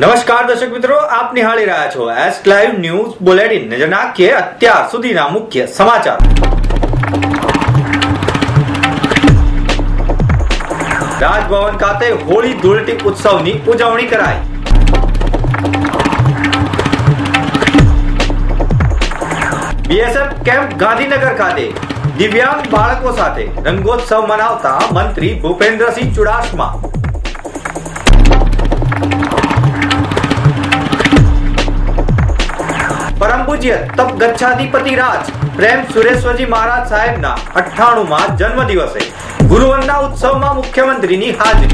નમસ્કાર દર્શક મિત્રો, આપ નિહાળી રહ્યા છો એસ લાઈવ ન્યૂઝ બુલેટિન નજર નાખીએ અત્યાર સુધીના મુખ્ય સમાચાર. રાજભવન ખાતે હોળી ધૂળટી ઉત્સવની ઉજવણી કરાઈ. બીએસએફ કેમ્પ ગાંધીનગર ખાતે. દિવ્યાંગ બાળકો સાથે રંગોત્સવ મનાવતા મંત્રી ભૂપેન્દ્રસિંહ ચુડાસમા. પૂજ્ય તપ ગચ્છાધિપતિ રાજ પ્રેમ સુરેશ્વરજી મહારાજ સાહેબના અઠ્ઠાણુંમાં જન્મ દિવસે ગુરુવંદના ઉત્સવમાં મુખ્યમંત્રીની હાજરી.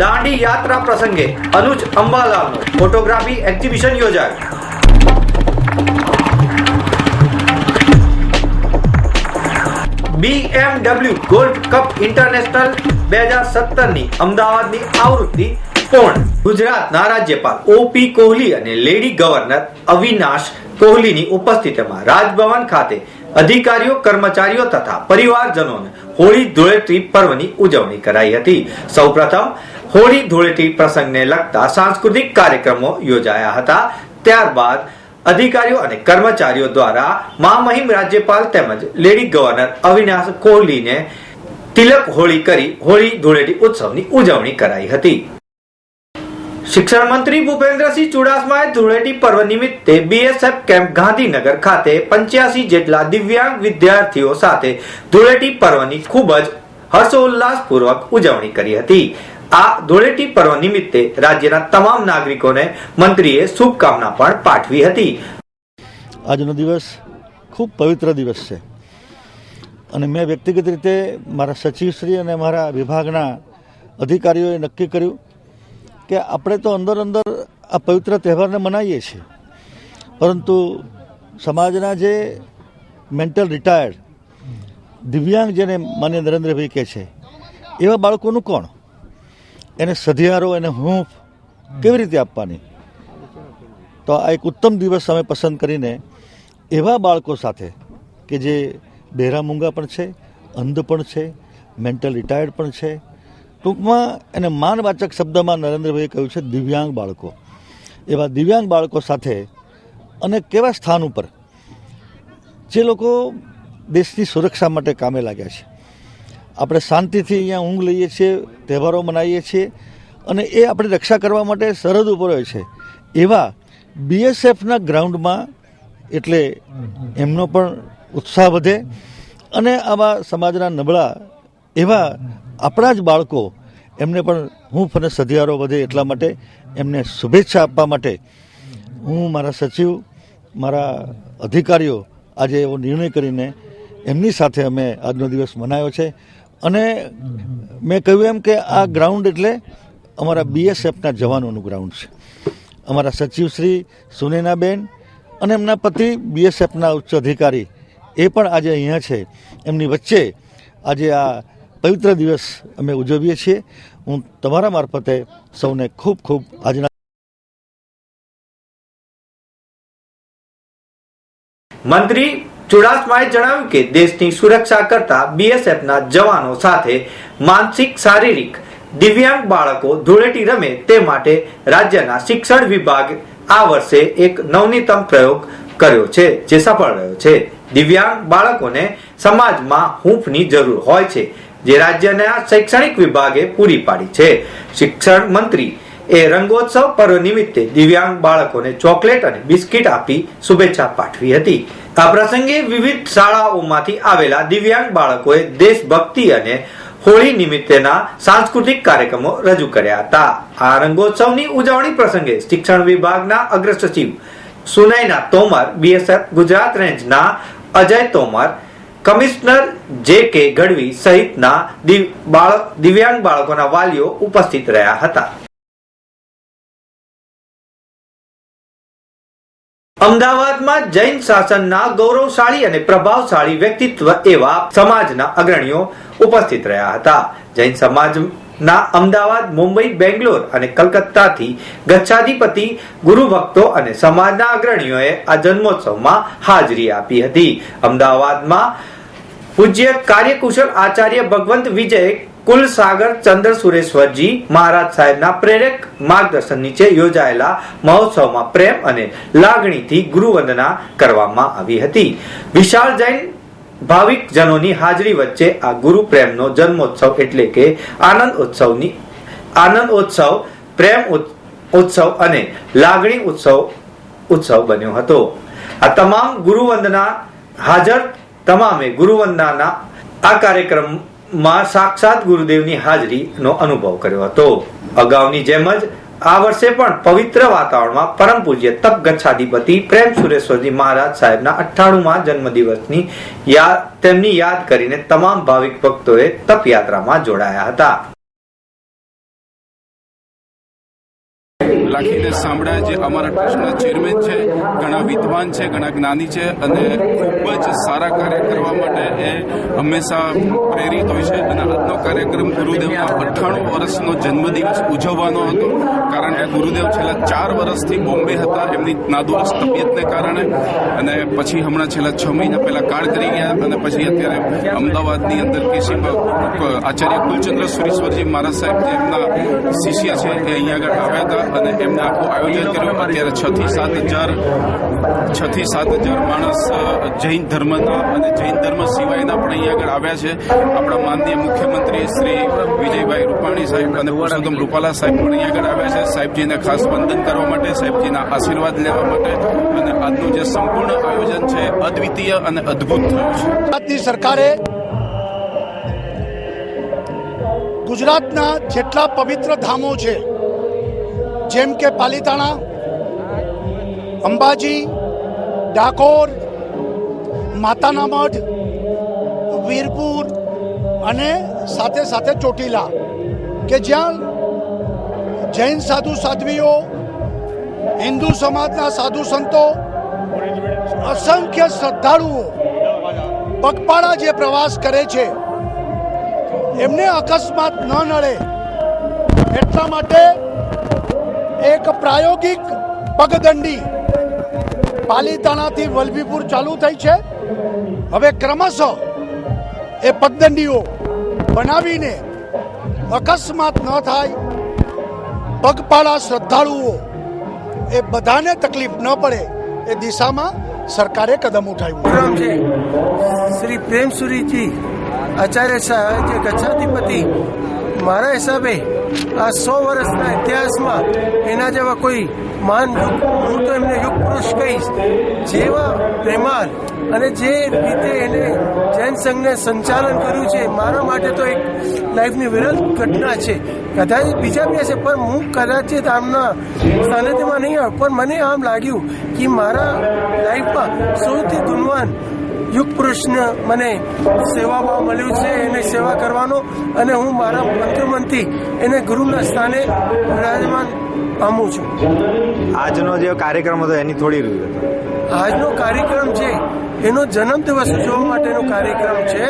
દાંડી યાત્રા પ્રસંગે અનુજ અંબાલાલનો ફોટોગ્રાફી એક્ઝિબિશન યોજાયું. BMW ગોલ્ડ કપ ઇન્ટરનેશનલ બે હજાર સત્તરની અમદાવાદની આવૃત્તિ પૂર્ણ ગુજરાતના રાજ્યપાલ ઓપી કોહલી અને લેડી ગવર્નર અવિનાશ કોહલીની ઉપસ્થિતિમાં રાજભવન ખાતે અધિકારીઓ, કર્મચારીઓ તથા પરિવારજનોને હોળી ધૂળેટી પર્વની ઉજવણી કરાઈ હતી. સૌપ્રથમ હોળી ધૂળેટી પ્રસંગને લગતા સાંસ્કૃતિક કાર્યક્રમો યોજાયા હતા. ત્યારબાદ અધિકારીઓ અને કર્મચારીઓ દ્વારા મહામહિમ રાજ્યપાલ તેમજ લેડી ગવર્નર અવિનાશ કોહલીને તિલક હોળી કરી હોળી ધૂળેટી ઉત્સવની ઉજવણી કરાઈ હતી. શિક્ષણ મંત્રી ભૂપેન્દ્રસિંહ ચુડાસમાએ ધૂળેટી પર્વ નિમિત્તે બીએસએફ કેમ્પ ગાંધીનગર ખાતે પંચ્યાસી જેટલા દિવ્યાંગ વિદ્યાર્થીઓ સાથે ધૂળેટી પર્વની ખૂબ જ હર્ષોલ્લાસપૂર્વક ઉજવણી કરી હતી. આ ધૂળેટી પર્વ નિમિત્તે રાજ્યના તમામ નાગરિકોને મંત્રીએ શુભકામના પણ પાઠવી હતી. આજનો દિવસ ખૂબ પવિત્ર દિવસ છે. અને મેં વ્યક્તિગત રીતે મારા સચિવશ્રી અને મારા વિભાગના અધિકારીઓએ નક્કી કર્યું કે આપણે તો અંદર અંદર આ પવિત્ર તહેવારને મનાવીએ છીએ. પરંતુ સમાજના જે મેન્ટલ રિટાયર્ડ દિવ્યાંગ જેને માન્ય નરેન્દ્રભાઈ કહે છે, એવા બાળકોનું કોણ? એને સધિયારો, એને હૂંફ કેવી રીતે આપવાની? તો આ એક ઉત્તમ દિવસ અમે પસંદ કરીને એવા બાળકો સાથે કે જે બહેરા મૂંગા પણ છે, અંધ પણ છે, મેન્ટલ રિટાયર્ડ પણ છે ટૂંકમાં એને માનવાચક શબ્દમાં નરેન્દ્રભાઈએ કહ્યું છે દિવ્યાંગ બાળકો. એવા દિવ્યાંગ બાળકો સાથે અને કેવા સ્થાન ઉપર? જે લોકો દેશની સુરક્ષા માટે કામે લાગ્યા છે. આપણે શાંતિથી અહીંયા ઊંઘ લઈએ છીએ, તહેવારો મનાવીએ છીએ અને એ આપણે રક્ષા કરવા માટે સરહદ ઉપર હોય છે. એવા બીએસએફના ગ્રાઉન્ડમાં એટલે એમનો પણ ઉત્સાહ વધે અને આવા સમાજના નબળા એવા આપણા જ બાળકો એમને પણ હું અને સધિયારો વધે એટલા માટે એમને શુભેચ્છા આપવા માટે હું મારા સચિવ, મારા અધિકારીઓ આજે એવો નિર્ણય કરીને એમની સાથે અમે આજનો દિવસ મનાવ્યો છે. અને મેં કહ્યું એમ કે આ ગ્રાઉન્ડ એટલે અમારા બીએસએફના જવાનોનું ગ્રાઉન્ડ છે. અમારા સચિવ શ્રી સુનેનાબેન અને એમના પતિ બીએસએફના ઉચ્ચ અધિકારી એ પણ આજે અહીંયા છે. એમની વચ્ચે આજે આ પવિત્ર દિવસ અમે ઉજવીએ છીએ. હું તમારા મારફતે સૌને ખૂબ ખૂબ આજના મંત્રી ચુડાસમાએ જણાવ્યું કે દેશની સુરક્ષા કરતા બીએસએફના જવાનો સાથે માનસિક, શારીરિક, દિવ્યાંગ બાળકો ધૂળેટી રમે તે માટે રાજ્યના શિક્ષણ વિભાગ આ વર્ષે એક નવનીતમ પ્રયોગ કર્યો છે, જે સફળ રહ્યો છે. દિવ્યાંગ બાળકોને સમાજમાં હૂંફની જરૂર હોય છે. જે રાજ્યના શૈક્ષણિક વિભાગે પૂરી પાડી છે. શિક્ષણ મંત્રી એ રંગોત્સવ પર્વ નિમિત્તે દિવ્યાંગ બાળકોને ચોકલેટ અને બિસ્કિટ આપી શુભેચ્છા પાઠવી હતી. આ પ્રસંગે વિવિધ શાળાઓમાંથી આવેલા દિવ્યાંગ બાળકોએ દેશભક્તિ અને હોળી નિમિત્તેના સાંસ્કૃતિક કાર્યક્રમો રજૂ કર્યા હતા. આ રંગોત્સવની ઉજવણી પ્રસંગે શિક્ષણ વિભાગના અગ્ર સચિવ સુનૈના તોમર બીએસએફ ગુજરાત રેન્જના અજય તોમર કમિશનર જે કે ગઢવી સહિતના દિવ્યાંગ બાળકોના વાલીઓ ઉપસ્થિત રહ્યા હતા. અમદાવાદમાં જૈન શાસનના ગૌરવશાળી અને પ્રભાવશાળી વ્યક્તિત્વ એવા સમાજના અગ્રણીઓ ઉપસ્થિત રહ્યા હતા. જૈન સમાજના અમદાવાદ, મુંબઈ, બેંગ્લોર અને કલકત્તાથી ગચ્છાધિપતિ, ગુરુ ભક્તો અને સમાજના અગ્રણીઓએ આ જન્મોત્સવમાં હાજરી આપી હતી. અમદાવાદમાં પૂજ્ય કાર્યકુશળ આચાર્ય ભગવંત વિજય, કુલસાગર ચંદ્ર સુરેશ્વરજી મહારાજ સાહેબના પ્રેરક માર્ગદર્શન નીચે યોજાયેલા મહોત્સવમાં પ્રેમ અને લાગણીથી ગુરુવંદના કરવામાં આવી હતી. વિશાળ જૈન ભાવિક જનોની હાજરી વચ્ચે આ ગુરુ પ્રેમનો જન્મોત્સવ એટલે કે આનંદ ઉત્સવની આનંદ ઉત્સવ, પ્રેમ ઉત્સવ અને લાગણી ઉત્સવ ઉત્સવ બન્યો હતો. આ તમામ ગુરુવંદના હાજર તમામે ગુરુવંદનાના આ કાર્યક્રમમાં સાક્ષાત ગુરુદેવની હાજરીનો અનુભવ કર્યો હતો. અગાઉની જેમ જ આ વર્ષે પણ પવિત્ર વાતાવરણમાં પરમ પૂજ્ય તપ ગચ્છાધિપતિ પ્રેમ સુરેશ્વરજી મહારાજ સાહેબના અઠ્ઠાણુંમાં જન્મદિવસની યાદ તેમની યાદ કરીને તમામ ભાવિક ભક્તોએ તપ યાત્રામાં જોડાયા હતા. લાખીને સાંભળ્યા જે અમારા ટ્રસ્ટના ચેરમેન છે, ઘણા વિદ્વાન છે, ઘણા જ્ઞાની છે અને ખૂબ જ સારા કાર્ય કરવા માટે એ હંમેશા પ્રેરિત હોય છે. અને આજનો કાર્યક્રમ ગુરુદેવના અઠ્ઠાણું વર્ષનો જન્મદિવસ ઉજવવાનો હતો. કારણ કે ગુરુદેવ છેલ્લા ચાર વર્ષથી બોમ્બે હતા. એમની નાદુરસ્ત તબિયતને કારણે અને પછી હમણાં છેલ્લા છ મહિના પહેલા કાળ કરી ગયા અને પછી અત્યારે અમદાવાદની અંદર કેસીમાં આચાર્ય કુલચંદ્ર સુરેશ્વરજી મહારાજ સાહેબ એમના શિષ્ય છે એ અહીંયા આગળ આવ્યા હતા. અને એમને આખું આયોજન કર્યું. અત્યારે છ થી સાત હજાર, છ થી સાત હજાર માણસ જૈન ધર્મના અને જૈન ધર્મ સિવાયના પણ અહીં આગળ આવ્યા છે. આપણા માનનીય મુખ્યમંત્રી શ્રી વિજયભાઈ રૂપાણી સાહેબ અને પુરુષોત્તમ રૂપાલા સાહેબ પણ અહીંયા આગળ આવ્યા છે. સાહેબજીને ખાસ વંદન કરવા માટે, સાહેબજીના આશીર્વાદ લેવા માટે અને આજનું જે સંપૂર્ણ આયોજન છે, અદ્વિતીય અને અદ્ભુત થયું છે. ગુજરાતની સરકારે ગુજરાતના જેટલા પવિત્ર ધામો છે જેમ કે પાલીતાણા, અંબાજી, ડાકોર, માતાના મઠ વીરપુર અને સાથે સાથે ચોટીલા, કે જ્યાં જૈન સાધુ સાધ્વીઓ, હિન્દુ સમાજના સાધુ સંતો, અસંખ્ય શ્રદ્ધાળુઓ પગપાળા જે પ્રવાસ કરે છે, એમને અકસ્માત ન નડે. એટલા માટે એક પ્રાયોગિક પગદંડી પાલીતાણાથી વલભીપુર ચાલુ થઈ છે. હવે ક્રમશઃ એ પગદંડીઓ બનાવીને અકસ્માત ન થાય, પગપાળા શ્રદ્ધાળુઓ એ બધાને તકલીફ ન પડે એ દિશામાં સરકારે કદમ ઉઠાવ્યું. છે શ્રી પ્રેમસુરીજી આચાર્ય સાહેબ, જે કચ્છાધિપતિ. મારા હિસાબે આ સો વર્ષના ઇતિહાસમાં એના જેવા કોઈ માન હું તો એમને યુગ પુરુષ કહીશ જેવા પ્રેમાલ અને જે રીતે એને જૈન સંઘને સંચાલન કર્યું છે મારા માટે તો એક લાઈફની વિરલ ઘટના છે. કદાચ બીજા બી હશે પણ હું કદાચિત આમના સાનિધ્યમાં નહીં આવ્યો પણ મને આમ લાગ્યું કે મારા લાઈફમાં સૌથી ગુણવાન યુગ પુરુષને મને સેવામાં મળ્યું છે એને સેવા કરવાનો અને હું મારા મંત્રમંથી એને ગુરુના સ્થાને વિરાજમાન પામું છું. આજનો જે કાર્યક્રમ હતો એની થોડી આજનો કાર્યક્રમ છે એનો જન્મ દિવસ ઉજવવા માટેનો કાર્યક્રમ છે.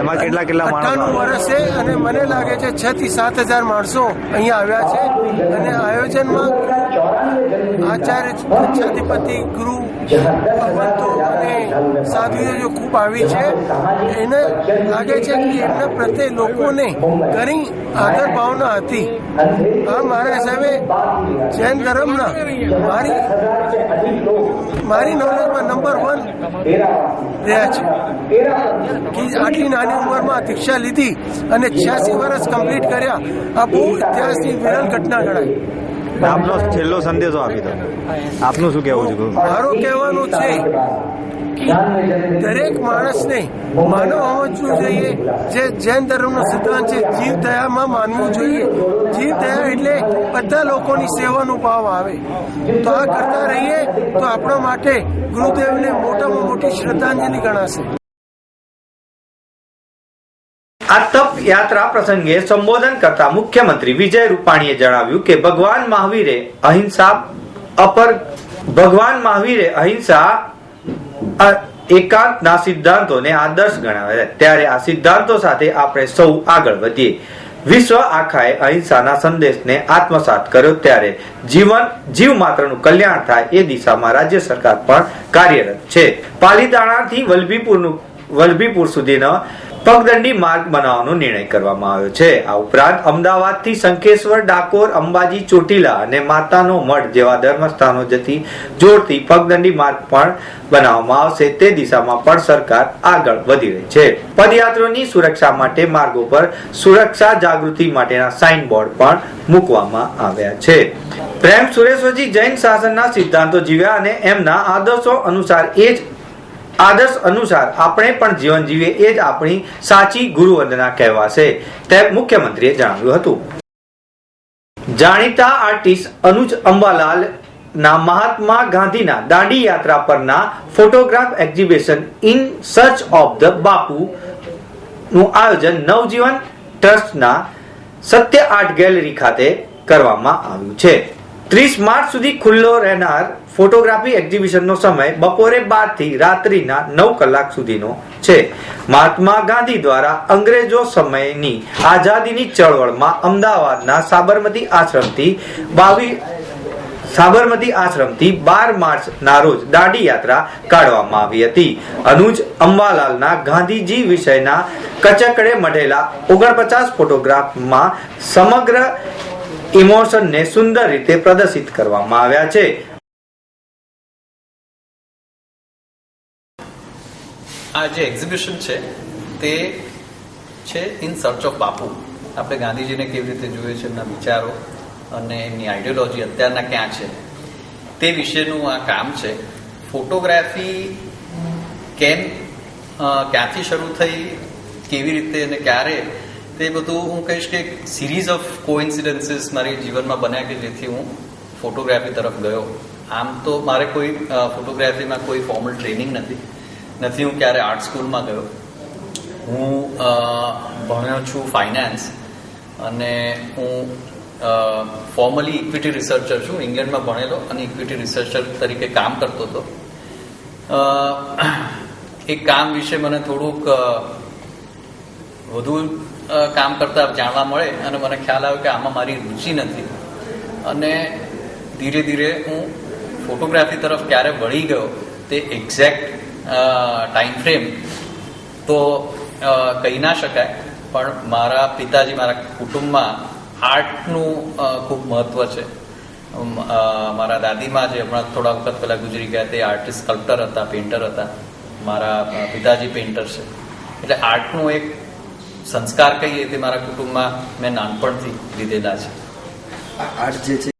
એમાં કેટલા કેટલા અઠ્ઠાણું વર્ષ છે અને મને લાગે છે છ થી સાત હજાર માણસો અહીંયા આવ્યા છે. અને આયોજનમાં આચાર્ય પંચાધિપતિ ગુરુ ભગવંતો અને સાધુઓ ખૂબ આવી છે. એને લાગે છે કે એમના પ્રત્યે લોકોને ઘણી આદર ભાવના હતી. આ મારા હિસાબે જૈન ધર્મના મારી મારી નોલેજમાં નંબર વન રહ્યા છે. કે આટલી નાની ઉંમરમાં દીક્ષા લીધી અને છ્યાસી વર્ષ કમ્પ્લીટ કર્યા. આ બહુ ઇતિહાસની વિરલ ઘટના ગણાય. આપનો છેલ્લો સંદેશો આપી દો. આપનું શું કહેવું છે? મારું કહેવાનું છે દરેક માણસને માનવ હોવો જોઈએ. જે જૈન ધર્મનો સિદ્ધાંત છે, જીવ દયામાં માનવું જોઈએ. જીવ દયા એટલે બધા લોકોની સેવાનો ભાવ આવે. તો આ કરતા રહીએ તો આપણા માટે ગુરુદેવને મોટામાં મોટી શ્રદ્ધાંજલિ ગણાશે. આ તપ યાત્રા પ્રસંગે સંબોધન કરતા મુખ્યમંત્રી વિજય રૂપાણીએ જણાવ્યું કે ભગવાન મહાવીરે અહિંસા અપર ભગવાન મહાવીરે અહિંસા એકાંતના સિદ્ધાંતોને આદર્શ ગણાવે છે. ત્યારે આ સિદ્ધાંતો સાથે આપણે સૌ આગળ વધીએ વિશ્વ આખાએ અહિંસાના સંદેશને આત્મસાત કર્યો ત્યારે જીવન, જીવ માત્રનું કલ્યાણ થાય એ દિશામાં રાજ્ય સરકાર પણ કાર્યરત છે પાલીતાણાથી વલભીપુરનું, વલભીપુર સુધીનો પગદંડી માર્ગ બનાવવાનો નિર્ણય કરવામાં આવ્યો છે. આ ઉપરાંત અમદાવાદથી શંખેશ્વર ડાકોર, અંબાજી, ચોટીલા અને માતાનો મઠ જેવા ધર્મસ્થાનો જતી જોડતી પગદંડી માર્ગ પણ બનાવવામાં આવશે. તે દિશામાં પણ સરકાર આગળ વધી રહી છે. પદયાત્રીઓની સુરક્ષા માટે માર્ગો પર સુરક્ષા જાગૃતિ માટેના સાઇન બોર્ડ પણ મૂકવામાં આવ્યા છે. પ્રેમ સુરેશ્વરજી જૈન શાસનના સિદ્ધાંતો જીવ્યા અને એમના આદર્શો અનુસાર એ જ આદર્શ અનુસાર આપણે પણ જીવન જીવીએ એ જ આપણી સાચી ગુરુ વંદના કહેવાશે. તેમ મુખ્યમંત્રીએ જણાવ્યું હતું. જાણીતા આર્ટિસ્ટ અનુજ અંબાલાલ ના મહાત્મા ગાંધીના દાંડી યાત્રા પરના photograph exhibition in search of the Bapu નું આયોજન નવજીવન ટ્રસ્ટના સત્ય આર્ટ ગેલેરી ખાતે કરવામાં આવ્યું છે. ત્રીસ માર્ચ સુધી ખુલ્લો રહેનાર ફોટોગ્રાફી એક્ઝિબિશનનો સમય બપોરે બારથી રાત્રિના નવ કલાક સુધીનો છે. મહાત્મા ગાંધી દ્વારા અંગ્રેજો સમયની આઝાદીની ચળવળમાં અમદાવાદના સાબરમતી આશ્રમથી બાવીસ સાબરમતી આશ્રમથી બાર માર્ચ ના રોજ દાંડી યાત્રા કાઢવામાં આવી હતી. અનુજ અંબાલાલના ગાંધીજી વિષયના કચકડે મઢેલા ઓગણપચાસ ફોટોગ્રાફમાં સમગ્ર ઇમોશનને સુંદર રીતે પ્રદર્શિત કરવામાં આવ્યા છે. આ જે એક્ઝિબિશન છે, તે છે ઇન સર્ચ ઓફ બાપુ આપણે ગાંધીજીને કેવી રીતે જોઈએ છે, એમના વિચારો અને એમની આઈડિયોલોજી અત્યારના ક્યાં છે? તે વિશેનું આ કામ છે. ફોટોગ્રાફી કેમ ક્યાંથી શરૂ થઈ, કેવી રીતે અને ક્યારે? તે બધું હું કહીશ કે સિરીઝ ઓફ કોઇન્સિડન્સીસ મારી જીવનમાં બન્યા કે જેથી હું ફોટોગ્રાફી તરફ ગયો. આમ તો મારે કોઈ ફોટોગ્રાફીમાં કોઈ ફોર્મલ ટ્રેનિંગ નથી. નથી હું ક્યારે આર્ટ સ્કૂલમાં ગયો. હું ભણ્યો છું ફાઇનાન્સ અને હું ફોર્મલી ઇક્વિટી રિસર્ચર છું. ઇંગ્લેન્ડમાં ભણેલો અને ઇક્વિટી રિસર્ચર તરીકે કામ કરતો હતો. એ કામ વિશે મને થોડુંક વધુ કામ કરતા જાણવા મળે અને મને ખ્યાલ આવ્યો કે આમાં મારી રુચિ નથી. અને ધીરે ધીરે હું ફોટોગ્રાફી તરફ ક્યારે વળી ગયો તે એક્ઝેક્ટ ટાઈમ ફ્રેમ તો કહી ના શકાય, પણ મારા પિતાજી, મારા કુટુંબમાં આર્ટનું ખૂબ મહત્વ છે. મારા દાદીમાં જે હમણાં થોડા વખત પહેલા ગુજરી ગયા, તે આર્ટિસ્ટ સ્કલ્પ્ટર હતા, પેઇન્ટર હતા. મારા પિતાજી પેઇન્ટર છે. એટલે આર્ટનું એક સંસ્કાર કહીએ તે મારા કુટુંબમાં મેં નાનપણથી લીધેલા છે. આર્ટ જે છે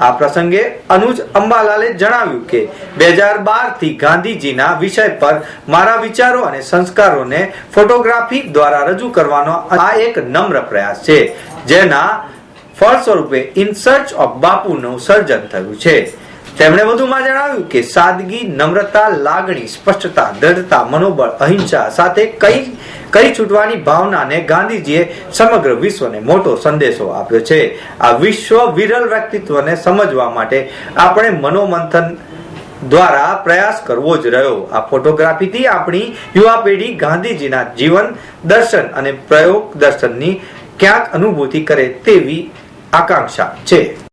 આ પ્રસંગે અનુજ અંબાલાલે જણાવ્યું કે બે હજાર બારથી ગાંધીજીના વિષય પર મારા વિચારો અને સંસ્કારોને ફોટોગ્રાફી દ્વારા રજૂ કરવાનો આ એક નમ્ર પ્રયાસ છે, જેના ફળ સ્વરૂપે ઇન સર્ચ ઓફ બાપુનું સર્જન થયું છે. તેમણે વધુમાં જણાવ્યું કે સાદગી, નમ્રતા, લાગણી, સ્પષ્ટતા, દ્રઢતા, મનોબળ, અહિંસા સાથે કઈ કરી છૂટવાની ભાવનાને ગાંધીજીએ સમગ્ર વિશ્વને મોટો સંદેશો આપ્યો છે. આ વિશ્વ વિરલ વ્યક્તિત્વને સમજવા માટે આપણે મનોમંથન દ્વારા પ્રયાસ કરવો જ રહ્યો. આ ફોટોગ્રાફીથી આપણી યુવા પેઢી ગાંધીજીના જીવન, દર્શન અને પ્રયોગ દર્શનની ક્યાંક અનુભૂતિ કરે તેવી આકાંક્ષા છે.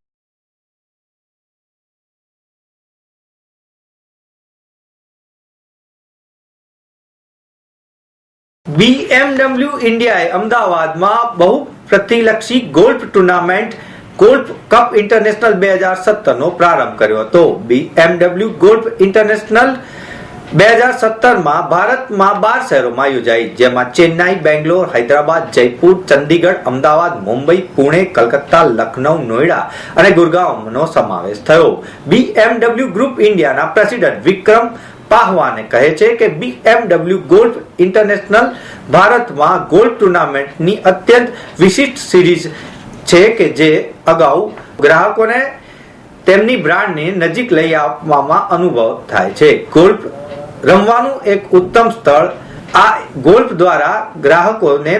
બીએમડબલ્યુ ઇન્ડિયાએ અમદાવાદમાં બહુ પ્રતિલક્ષી golf tournament, golf cup international બે હજાર સત્તરનો પ્રારંભ કર્યો હતો. બીએમડબલ્યુ ગોલ્ફ ઇન્ટરનેશનલ બે હજાર સત્તરમાં ભારતમાં બાર શહેરોમાં યોજાઈ, જેમાં ચેન્નાઈ, બેંગ્લોર, હૈદરાબાદ, જયપુર, ચંદીગઢ, અમદાવાદ, મુંબઈ, પુણે, કલકત્તા લખનૌ નોઈડા અને ગુરગાંવનો સમાવેશ થયો. બીએમડબલ્યુ ગ્રુપ ઇન્ડિયાના પ્રેસિડેન્ટ વિક્રમ પાહવાને કહે છે કે બીએમડબલ્યુ ગોલ્ફ ઇન્ટરનેશનલ ભારતમાં ગોલ્ફ ટુર્નામેન્ટની અત્યંત વિશિષ્ટ સિરીઝ છે કે જે અગાઉ ગ્રાહકોને તેમની બ્રાન્ડની નજીક લઈ આવવામાં અનુભવ થાય છે. ગોલ્ફ રમવાનું એક ઉત્તમ સ્થળ આ ગોલ્ફ દ્વારા ગ્રાહકોને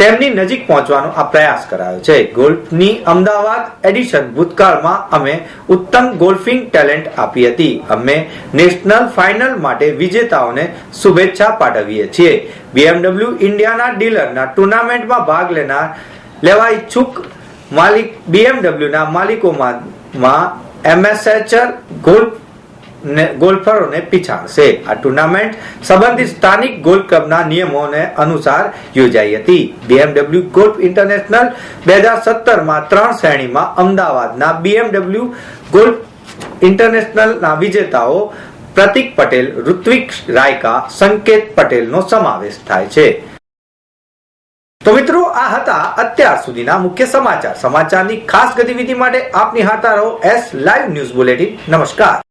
તેમની નજીક પહોંચવાનો આ પ્રયાસ કરાયો છે. ગોલ્ફની અમદાવાદ એડિશન ભૂતકાળમાં અમે ઉત્તમ ગોલ્ફિંગ ટેલેન્ટ આપી હતી. અમે નેશનલ ફાઇનલ માટે વિજેતાઓને શુભેચ્છા પાઠવીએ છીએ. બીએમડબલ્યુ ઇન્ડિયાના ડીલરના ટુર્નામેન્ટમાં ભાગ લેનાર લેવા ઈચ્છુક માલિક બીએમડબલ્યુના માલિકોમાં એમએસએચર ગોલ્ફ ગોલ્ફરોને પીછાડશે આ ટુર્નામેન્ટ સંબંધિત સ્થાનિક ગોલ્ફ ક્લબના નિયમોને અનુસાર યોજાઈ હતી. બીએમડબલ્યુ ગોલ્ફ ઇન્ટરનેશનલ બે હજાર સત્તરમાં ત્રણ શ્રેણીમાં અમદાવાદના બીએમડબલ્યુ ગોલ્ફ ઇન્ટરનેશનલના વિજેતાઓ પ્રતિક પટેલ, ઋત્વિક રાયકા, સંકેત પટેલનો સમાવેશ થાય છે. તો મિત્રો, આ હતા અત્યાર સુધીના મુખ્ય સમાચાર. સમાચારની ખાસ ગતિવિધિ માટે આપ નિહાળતા રહો એસ લાઈવ ન્યૂઝ બુલેટિન. નમસ્કાર.